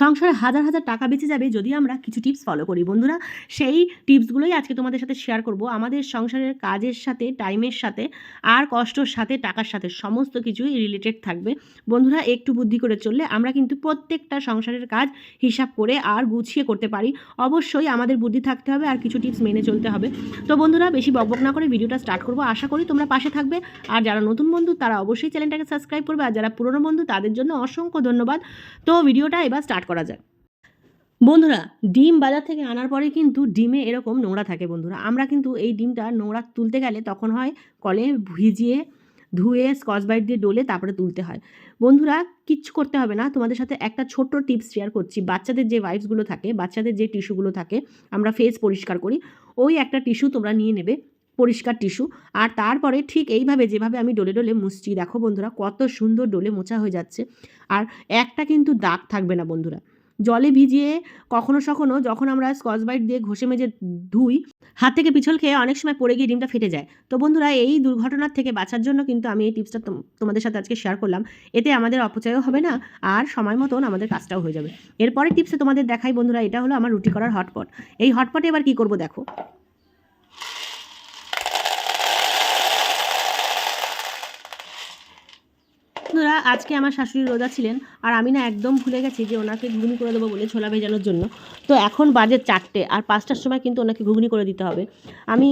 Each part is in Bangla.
সংসারে হাজার হাজার টাকা বেঁচে যাবে যদি আমরা কিছু টিপস ফলো করি। বন্ধুরা, সেই টিপসগুলোই আজকে তোমাদের সাথে শেয়ার করব। আমাদের সংসারের কাজের সাথে টাইমের সাথে, আর কষ্টর সাথে, টাকার সাথে সমস্ত কিছুই রিলেটেড থাকবে। বন্ধুরা, একটু বুদ্ধি করে চললে আমরা কিন্তু প্রত্যেকটা সংসারের কাজ হিসাব করে আর গুছিয়ে করতে পারি। অবশ্যই আমাদের বুদ্ধি থাকতে হবে আর কিছু টিপস মেনে চলতে হবে। তো বন্ধুরা, বেশি বকবক না করে ভিডিওটা স্টার্ট করব। আশা করি তোমরা পাশে থাকবে। আর যারা নতুন বন্ধু, তারা অবশ্যই চ্যানেলটাকে সাবস্ক্রাইব করবে। আর যারা পুরনো বন্ধু, তাদের জন্য অসংখ্য ধন্যবাদ। তো ভিডিওটা এবার স্টার্ট করা যাক বন্ধুরা, ডিম বাজার থেকে আনার পরে কিন্তু ডিমে এরকম নোংরা থাকে বন্ধুরা। আমরা কিন্তু এই ডিমটা নোংরা তুলতে গেলে তখন হয় কলে ভিজিয়ে ধুয়ে, স্কচ বাইট দিয়ে ডলে তারপরে তুলতে হয়। বন্ধুরা, কিচ্ছু করতে হবে না। তোমাদের সাথে একটা ছোট্ট টিপস শেয়ার করছি। বাচ্চাদের যে ওয়াইপসগুলো থাকে, বাচ্চাদের যে টিস্যুগুলো থাকে, আমরা ফেস পরিষ্কার করি। ওই একটা টিস্যু তোমরা নিয়ে নেবে। পরিষ্কার টিস্যু। আর তারপরে ঠিক এইভাবে যেভাবে আমি ডলে ডলে মুছছি, দেখো বন্ধুরা কত সুন্দর ডলে মোছা হয়ে যাচ্ছে। আর একটা কিন্তু দাগ থাকবে না বন্ধুরা। জলে ভিজিয়ে কখনো সখনো যখন আমরা স্কচ বাইট দিয়ে ঘষে মেজে ধুই, হাত থেকে পিছল খেয়ে অনেক সময় পড়ে গিয়ে ডিমটা ফেটে যায়। তো বন্ধুরা এই দুর্ঘটনার থেকে বাঁচার জন্য কিন্তু আমি এই টিপসটা তোম- তোমাদের সাথে আজকে শেয়ার করলাম। এতে আমাদের অপচয়ও হবে না, আর সময় মতন আমাদের কাজটাও হয়ে যাবে। এরপরে টিপসে তোমাদের দেখাই বন্ধুরা, এটা হলো আমার রুটি করার হটপট এই হটপটে এবার কি করব দেখো বন্ধুরা আজকে আমার শাশুড়ি রোজা ছিলেন আর আমি না একদম ভুলে গেছি যে ওনাকে ঘুগনি করে দেবো বলে ছোলা ভেজানোর জন্য। তো এখন বাজে চারটে আর পাঁচটার সময় কিন্তু ওনাকে ঘুগনি করে দিতে হবে। আমি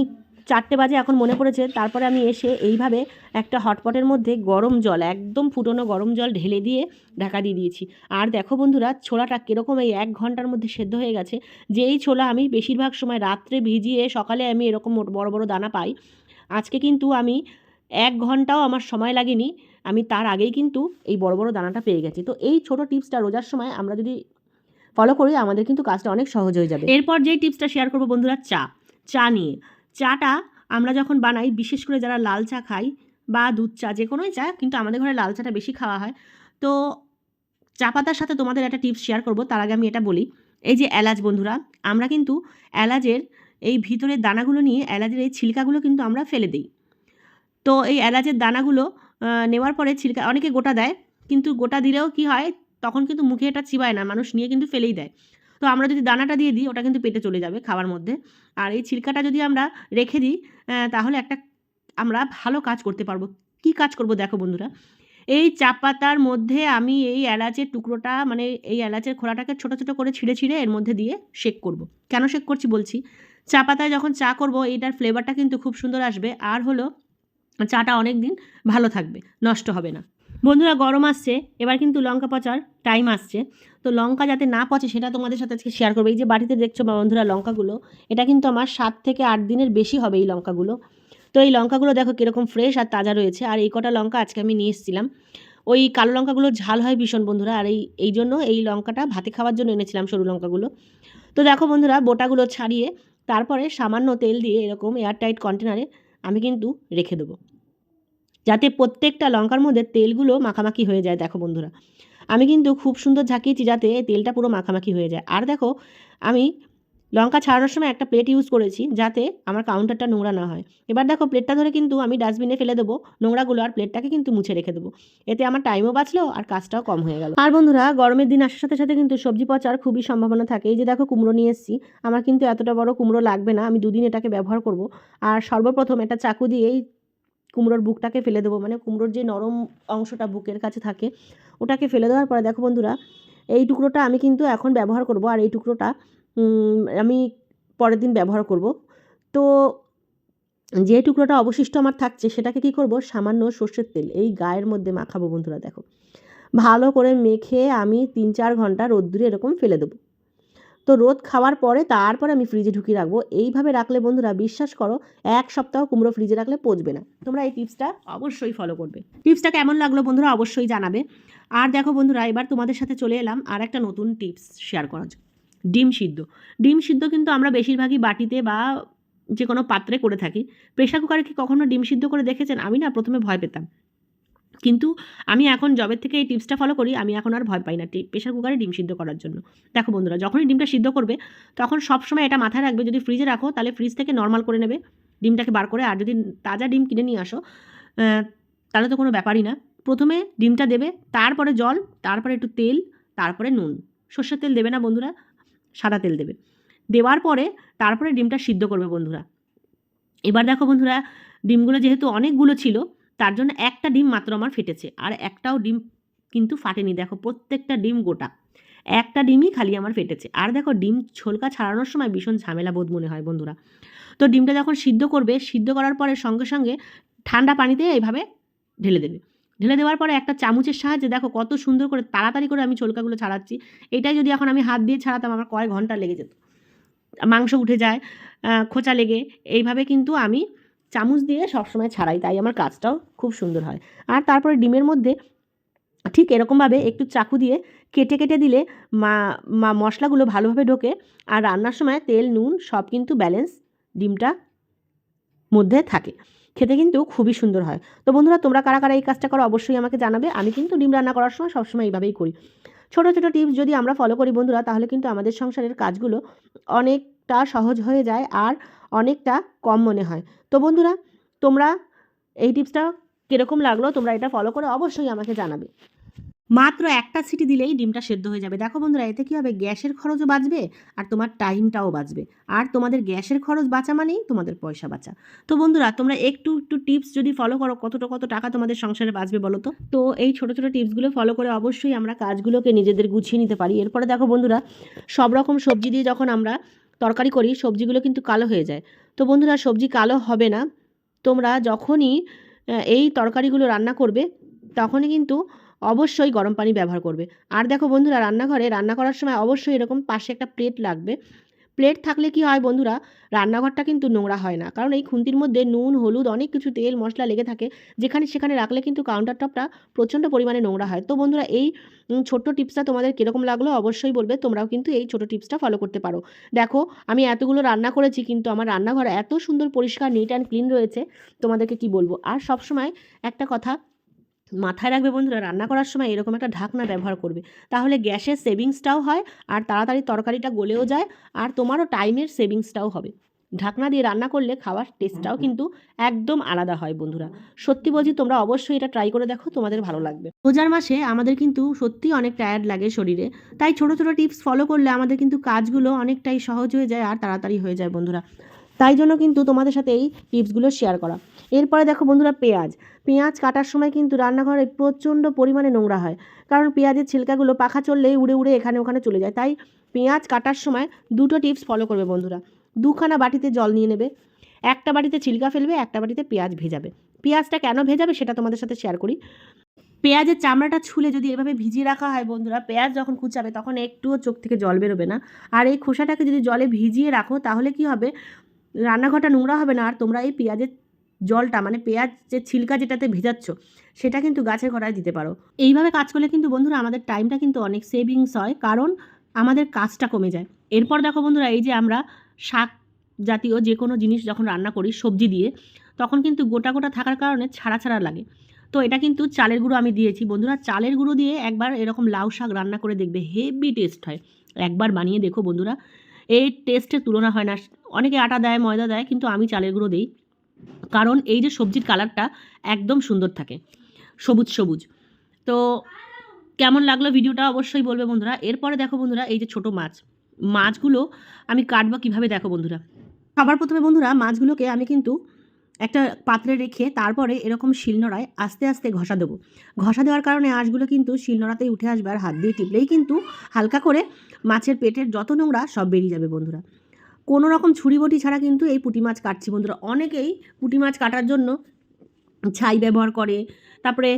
চারটে বাজে এখন মনে পড়েছে, তারপরে আমি এসে এইভাবে একটা হটপটের মধ্যে গরম জল, একদম ফুটনো গরম জল ঢেলে দিয়ে ঢাকা দিয়ে দিয়েছি। আর দেখো বন্ধুরা, ছোলাটা কীরকম এই এক ঘণ্টার মধ্যে সেদ্ধ হয়ে গেছে। যে এই ছোলা আমি বেশিরভাগ সময় রাত্রে ভিজিয়ে সকালে আমি এরকম বড় বড় দানা পাই, আজকে কিন্তু আমি এক ঘন্টাও আমার সময় লাগেনি, আমি তার আগেই কিন্তু এই বড় বড় দানাটা পেয়ে গেছি। তো এই ছোট টিপসটা রোজার সময় আমরা যদি ফলো করি, আমাদের কিন্তু কাজটা অনেক সহজ হয়ে যাবে। এরপর যেই টিপসটা শেয়ার করব বন্ধুরা, চা। চা নিয়ে। চাটা আমরা যখন বানাই, বিশেষ করে যারা লাল চা খাই বা দুধ চা, যে কোনোই চা, কিন্তু আমাদের ঘরে লাল চাটা বেশি খাওয়া হয়। তো চা পাতার সাথে তোমাদের একটা টিপস শেয়ার করব, তার আগে আমি এটা বলি। এই যে এলাচ বন্ধুরা, আমরা কিন্তু এলাচের এই ভিতরের দানাগুলো নিয়ে, এলাচের এই ছিলকাগুলো কিন্তু আমরা ফেলে দিই। তো এই এলাচের দানাগুলো নেওয়ার পরে ছিলকা অনেকে গোটা দেয়, কিন্তু গোটা দিলেও কি হয়, তখন কিন্তু মুখে এটা চিবায় না, মানুষ নিয়ে কিন্তু ফেলেই দেয়। তো আমরা যদি দানাটা দিয়ে দিই, ওটা কিন্তু পেটে চলে যাবে খাওয়ার মধ্যে। আর এই ছিলকাটা যদি আমরা রেখে দিই তাহলে একটা আমরা ভালো কাজ করতে পারব। কি কাজ করব দেখো বন্ধুরা? এই চা পাতার মধ্যে আমি এই এলাচের টুকরোটা মানে এই এলাচের খোলাটাকে ছোটো ছোটো করে ছিঁড়ে ছিঁড়ে এর মধ্যে দিয়ে শেক করব। কেন শেক করছি বলছি? চা পাতায় যখন চা করব, এইটার ফ্লেভারটা কিন্তু খুব সুন্দর আসবে। আর হলো চাটা অনেক দিন ভালো থাকবে, নষ্ট হবে না। বন্ধুরা, গরম আসছে, এবার কিন্তু লঙ্কা পচার টাইম আসছে। তো লঙ্কা যাতে না পচে সেটা তোমাদের সাথে আজকে শেয়ার করব। এই যে বাড়িতে দেখছ বন্ধুরা লঙ্কাগুলো, এটা কিন্তু আমার সাত থেকে আট দিনের বেশি হবে এই লঙ্কাগুলো। তো এই লঙ্কাগুলো দেখো কীরকম ফ্রেশ আর তাজা রয়েছে। আর এই কটা লঙ্কা আজকে আমি নিয়ে এসেছিলাম। ওই কালো লঙ্কাগুলো ঝাল হয় ভীষণ বন্ধুরা। আর এই এই জন্য এই লঙ্কাটা ভাতে খাওয়ার জন্য এনেছিলাম সরু লঙ্কাগুলো। তো দেখো বন্ধুরা, বোটাগুলো ছাড়িয়ে তারপরে সামান্য তেল দিয়ে এরকম এয়ারটাইট কন্টেনারে আমি কিন্তু রেখে দেবো। যাতে প্রত্যেকটা লঙ্কার মধ্যে তেলগুলো মাখামাখি হয়ে যায়। দেখো বন্ধুরা, আমি কিন্তু খুব সুন্দর ঝাঁকিয়েছি যাতে তেলটা পুরো মাখামাখি হয়ে যায়। আর দেখো, আমি লঙ্কা ছাড়ানোর সময় একটা প্লেট ইউজ করেছি যাতে আমার কাউন্টারটা নোংরা না হয়। এবার দেখো প্লেটটা ধরে কিন্তু আমি ডাস্টবিনে ফেলে দেবো। নোংরাগুলো আর প্লেটটাকে কিন্তু মুছে রেখে দেবো। এতে আমার টাইমও বাঁচলো আর কাজটাও কম হয়ে গেল। আর বন্ধুরা, গরমের দিন আসার সাথে সাথে কিন্তু সবজি পচার খুবই সম্ভাবনা থাকে। এই যে দেখো, কুমড়ো নিয়ে এসেছি। আমার কিন্তু এতটা বড় কুমড়ো লাগবে না। আমি দুদিন এটাকে ব্যবহার করব। আর সর্বপ্রথম একটা চাকু দিয়েই কুমড়োর বুকটাকে ফেলে দেবো। মানে কুমড়োর যে নরম অংশটা বুকের কাছে থাকে, ওটাকে ফেলে দেওয়ার পরে দেখো বন্ধুরা, এই টুকরোটা আমি কিন্তু এখন ব্যবহার করব। আর এই টুকরোটা আমি পরের দিন ব্যবহার করব। তো যে টুকরোটা অবশিষ্ট আমার থাকছে, সেটাকে কি করব? সামান্য সর্ষের তেল, এই গায়ের মধ্যে মাখাবো বন্ধুরা, দেখো। ভালো করে মেখে আমি তিন চার ঘণ্টা রোদ্দুরে এরকম ফেলে দেবো। তো রোদ খাওয়ার পরে তারপরে আমি ফ্রিজে ঢুকিয়ে রাখব। এইভাবে রাখলে বন্ধুরা বিশ্বাস করো, এক সপ্তাহ কুমড়ো ফ্রিজে রাখলে পচবে না। তোমরা এই টিপসটা অবশ্যই ফলো করবে। টিপসটা কেমন লাগল বন্ধুরা অবশ্যই জানাবে। আর দেখো বন্ধুরা, এবার তোমাদের সাথে চলে এলাম আর একটা নতুন টিপস শেয়ার করার জন্য। ডিম সিদ্ধ। ডিম সিদ্ধ কিন্তু আমরা বেশিরভাগই বাটিতে বা যে কোনো পাত্রে করে থাকি। প্রেশার কুকারে কি কখনো ডিম সিদ্ধ করে দেখেছেন? আমি না প্রথমে ভয় পেতাম। কিন্তু আমি এখন জবের থেকে এই টিপসটা ফলো করি, আমি এখন আর ভয় পাই না প্রেশার কুকারে ডিম সিদ্ধ করার জন্য। দেখো বন্ধুরা, যখনই ডিমটা সিদ্ধ করবে, তখন সবসময় এটা মাথায় রাখবে, যদি ফ্রিজে রাখো, তাহলে ফ্রিজ থেকে নর্মাল করে নেবে, ডিমটাকে বার করে, আর যদি তাজা ডিম কিনে নিয়ে আসো তাহলে তো কোনো ব্যাপারই না। প্রথমে ডিমটা দেবে, তারপরে জল, তারপরে একটু তেল, তারপরে নুন। সর্ষের তেল দেবে না বন্ধুরা, সাদা তেল দেবে। দেওয়ার পরে তারপরে ডিমটা সিদ্ধ করবে বন্ধুরা। এবার দেখো বন্ধুরা, ডিমগুলো যেহেতু অনেকগুলো ছিল তার জন্য একটা ডিম মাত্র আমার ফেটেছে। আর একটাও ডিম কিন্তু ফাটেনি। দেখো, প্রত্যেকটা ডিম গোটা। একটা ডিমই খালি আমার ফেটেছে। আর দেখো, ডিম ছোলকা ছাড়ানোর সময় ভীষণ ঝামেলা বোধ মনে হয় বন্ধুরা। তো ডিমটা যখন সিদ্ধ করবে, সিদ্ধ করার পরে সঙ্গে সঙ্গে ঠান্ডা পানিতে এইভাবে ঢেলে দেবে। ঢেলে দেওয়ার পরে একটা চামচের সাহায্যে দেখো, কত সুন্দর করে তাড়াতাড়ি করে আমি ছোলকাগুলো ছাড়াচ্ছি। এটাই যদি এখন আমি হাত দিয়ে ছাড়াতাম, আমার কয়েক ঘণ্টা লেগে যেত। মাংস উঠে যায় খোঁচা লেগে। এইভাবে কিন্তু আমি চামচ দিয়ে সবসময় ছাড়াই, তাই আমার কাজটাও খুব সুন্দর হয়। আর তারপরে ডিমের মধ্যে ঠিক এরকমভাবে একটু চাকু দিয়ে কেটে কেটে দিলে মা মা মশলাগুলো ভালোভাবে ঢোকে আর রান্নার সময় তেল, নুন সব কিন্তু ব্যালেন্স ডিমটা মধ্যে থাকে। খেতে কিন্তু খুবই সুন্দর হয়। তো বন্ধুরা, তোমরা কারা কারা এই কাজটা করো অবশ্যই আমাকে জানাবে। আমি কিন্তু ডিম রান্না করার সময় সবসময় এইভাবেই করি। ছোটো ছোটো টিপস যদি আমরা ফলো করি বন্ধুরা, তাহলে কিন্তু আমাদের সংসারের কাজগুলো অনেকটা সহজ হয়ে যায়। আর অনেকটা কম মনে হয়। তো বন্ধুরা, তোমরা এই টিপসটা কীরকম লাগল তোমরা এটা ফলো করে অবশ্যই আমাকে জানাবে। মাত্র একটা সিটি দিলেই ডিমটা সেদ্ধ হয়ে যাবে। দেখো বন্ধুরা, এতে কী হবে? গ্যাসের খরচও বাঁচবে আর তোমার টাইমটাও বাঁচবে। আর তোমাদের গ্যাসের খরচ বাঁচা মানেই তোমাদের পয়সা বাঁচা। তো বন্ধুরা, তোমরা একটু একটু টিপস যদি ফলো করো, কতটা, কত টাকা তোমাদের সংসারে বাঁচবে বলো তো? তো এই ছোটো ছোটো টিপসগুলো ফলো করে অবশ্যই আমরা কাজগুলোকে নিজেদের গুছিয়ে নিতে পারি। এরপরে দেখো বন্ধুরা, সব রকম সবজি দিয়ে যখন আমরা তরকারি করি, সবজিগুলো কিন্তু কালো হয়ে যায়। তো বন্ধুরা, সবজি কালো হবে না। তোমরা যখনই এই তরকারিগুলো রান্না করবে, তখনই কিন্তু অবশ্যই গরম পানি ব্যবহার করবে। আর দেখো বন্ধুরা, রান্নাঘরে রান্না করার সময় অবশ্যই এরকম পাশে একটা প্লেট লাগবে। প্লেট থাকলে কি হয় বন্ধুরা? রান্নাঘরটা কিন্তু নোংরা হয় না। কারণ এই খুন্তির মধ্যে নুন, হলুদ, অনেক কিছু তেল, মশলা লেগে থাকে। যেখানে সেখানে রাখলে কিন্তু কাউন্টার টপটা প্রচণ্ড পরিমাণে নোংরা হয়। তো বন্ধুরা, এই ছোট্ট টিপসটা তোমাদের কীরকম লাগল অবশ্যই বলবে। তোমরাও কিন্তু এই ছোট টিপসটা ফলো করতে পারো। দেখো, আমি এতগুলো রান্না করেছি, কিন্তু আমার রান্নাঘর এত সুন্দর পরিষ্কার নিট অ্যান্ড ক্লিন রয়েছে। তোমাদেরকে কি বলব? আর সবসময় একটা কথা মাথায় রাখবে বন্ধুরা, রান্না করার সময় এরকম একটা ঢাকনা ব্যবহার করবে। তাহলে গ্যাসের সেভিংসটাও হয় আর তাড়াতাড়ি তরকারিটা গলেও যায় আর তোমারও টাইমের সেভিংসটাও হবে। ঢাকনা দিয়ে রান্না করলে খাওয়ার টেস্টটাও কিন্তু একদম আলাদা হয় বন্ধুরা। সত্যি বলছি, তোমরা অবশ্যই এটা ট্রাই করে দেখো, তোমাদের ভালো লাগবে। রোজার মাসে আমাদের কিন্তু সত্যিই অনেক টায়ার্ড লাগে শরীরে, তাই ছোট ছোট টিপস ফলো করলে আমাদের কিন্তু কাজগুলো অনেকটাই সহজ হয়ে যায় আর তাড়াতাড়ি হয়ে যায় বন্ধুরা। তাই জন্য কিন্তু তোমাদের সাথে এই টিপসগুলো শেয়ার করা। এরপরে দেখো বন্ধুরা পেঁয়াজ। পেঁয়াজ কাটার সময় কিন্তু রান্নাঘরে প্রচণ্ড পরিমাণে নোংরা হয়। কারণ পেঁয়াজের ছিলকাগুলো পাখা চললেই উড়ে উড়ে এখানে ওখানে চলে যায়। তাই পেঁয়াজ কাটার সময় দুটো টিপস ফলো করবে বন্ধুরা। দুখানা বাটিতে জল নিয়ে নেবে। একটা বাটিতে ছিলকা ফেলবে, একটা বাটিতে পেঁয়াজ ভেজাবে। পেঁয়াজটা কেন ভেজাবে সেটা তোমাদের সাথে শেয়ার করি। পেঁয়াজের চামড়াটা ছুলে যদি এভাবে ভিজিয়ে রাখা হয় বন্ধুরা, পেঁয়াজ যখন কুচাবে তখন একটুও চোখ থেকে জল বেরোবে না। আর এই খোসাটাকে যদি জলে ভিজিয়ে রাখো তাহলে কি হবে? রান্নাঘরটা নোংরা হবে না, আর তোমরা এই পেঁয়াজের জলটা মানে পেঁয়াজ যে ছিলকা যেটাতে ভেজাচ্ছ, সেটা কিন্তু গাছের গোড়ায় দিতে পারো। এইভাবে কাজ করলে কিন্তু বন্ধুরা আমাদের টাইমটা কিন্তু অনেক সেভিংস হয়, কারণ আমাদের কাজটা কমে যায়। এরপর দেখো বন্ধুরা, এই যে আমরা শাক জাতীয় যে কোনো জিনিস যখন রান্না করি, সবজি দিয়ে, তখন কিন্তু গোটা গোটা থাকার কারণে ছাড়া ছাড়া লাগে। তো এটা কিন্তু চালের গুঁড়ো আমি দিয়েছি। বন্ধুরা, চালের গুঁড়ো দিয়ে একবার এরকম লাউ শাক রান্না করে দেখবে হেভি টেস্ট হয়। একবার বানিয়ে দেখো বন্ধুরা। এই টেস্টের তুলনা হয় না। অনেকে আটা দেয়, ময়দা দেয়, কিন্তু আমি চালের গুঁড়ো দিই। কারণ এই যে সবজির কালারটা একদম সুন্দর থাকে। সবুজ সবুজ। তো কেমন লাগল ভিডিওটা অবশ্যই বলবে বন্ধুরা। এরপরে দেখো বন্ধুরা, এই যে ছোট মাছ। মাছগুলো আমি কাটবো কীভাবে দেখো বন্ধুরা। সবার প্রথমে বন্ধুরা, মাছগুলোকে আমি কিন্তু একটা পাত্রে রেখে তারপরে এরকম শিলনোড়ায় আস্তে আস্তে ঘষা দেবো। ঘষা দেওয়ার কারণে আঁশগুলো কিন্তু শিলনোড়াতেই উঠে আসবে আর হাত দিয়ে টিপলেই কিন্তু হালকা করে মাছের পেটের যত নোংরা সব বেরিয়ে যাবে বন্ধুরা। কোনো রকম ছুরি বটি ছাড়া কিন্তু এই পুঁটি মাছ কাটছি বন্ধুরা। অনেকেই পুঁটি মাছ কাটার জন্য ছাই ব্যবহার করে, তারপরে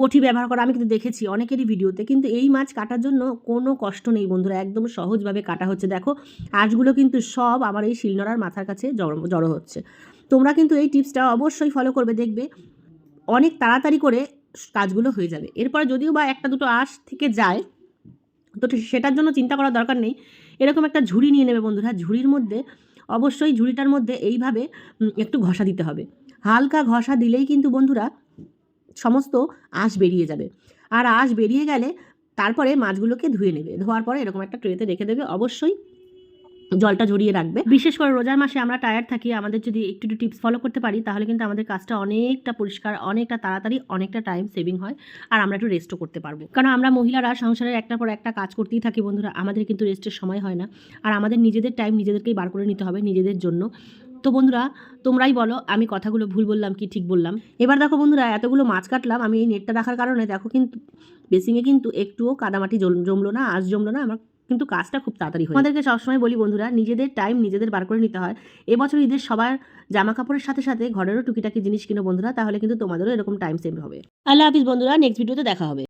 বটি ব্যবহার করে, আমি কিন্তু দেখেছি অনেকেরই ভিডিওতে, কিন্তু এই মাছ কাটার জন্য কোনো কষ্ট নেই বন্ধুরা, একদম সহজভাবে কাটা হচ্ছে। দেখো, আঁশগুলো কিন্তু সব আমার এই শিলনোড়ার মাথার কাছে জড়ো জড়ো হচ্ছে। তোমরা কিন্তু এই টিপসটা অবশ্যই ফলো করবে, দেখবে অনেক তাড়াতাড়ি করে কাজগুলো হয়ে যাবে। এরপরে যদিও বা একটা দুটো আঁশ থেকে যায়, তো সেটার জন্য চিন্তা করার দরকার নেই। এরকম একটা ঝুড়ি নিয়ে নেবে বন্ধুরা, ঝুড়ির মধ্যে, অবশ্যই ঝুড়িটার মধ্যে এইভাবে একটু ঘষা দিতে হবে। হালকা ঘষা দিলেই কিন্তু বন্ধুরা সমস্ত আঁশ বেরিয়ে যাবে। আর আঁশ বেরিয়ে গেলে তারপরে মাছগুলোকে ধুয়ে নেবে। ধোয়ার পরে এরকম একটা ট্রেতে রেখে দেবে। অবশ্যই জলটা ঝরিয়ে রাখবে। বিশেষ করে রোজার মাসে আমরা টায়ার্ড থাকি, আমাদের যদি একটু একটু টিপস ফলো করতে পারি, তাহলে কিন্তু আমাদের কাজটা অনেকটা পরিষ্কার, অনেকটা তাড়াতাড়ি, অনেকটা টাইম সেভিং হয় আর আমরা একটু রেস্টও করতে পারব। কারণ আমরা মহিলারা সংসারের একটার পর একটা কাজ করতেই থাকি বন্ধুরা, আমাদের কিন্তু রেস্টের সময় হয় না। আর আমাদের নিজেদের টাইম নিজেদেরকেই বার করে নিতে হবে নিজেদের জন্য। তো বন্ধুরা, তোমরাই বলো, আমি কথাগুলো ভুল বললাম কি ঠিক বললাম? এবার দেখো বন্ধুরা, এতগুলো মাছ কাটলাম, আমি এই নেটটা রাখার কারণে দেখো কিন্তু, বেসিংয়ে কিন্তু একটুও কাদামাটি জমলো না আজ জমলো না, আমার কিন্তু কাজটা খুব তাড়াতাড়ি হয় আমাদেরকে সবসময় বলি বন্ধুরা নিজেদের টাইম নিজেদের বার করে নিতে হয়। এবছর ঈদের সবার জামা কাপড়ের সাথে সাথে ঘরেরও টুকিটাকি জিনিস কিনো বন্ধুরা তাহলে কিন্তু তোমাদেরও এরকম টাইম সেভ হবে। আল্লাহ হাফিজ বন্ধুরা নেক্সট ভিডিওতে দেখা হবে।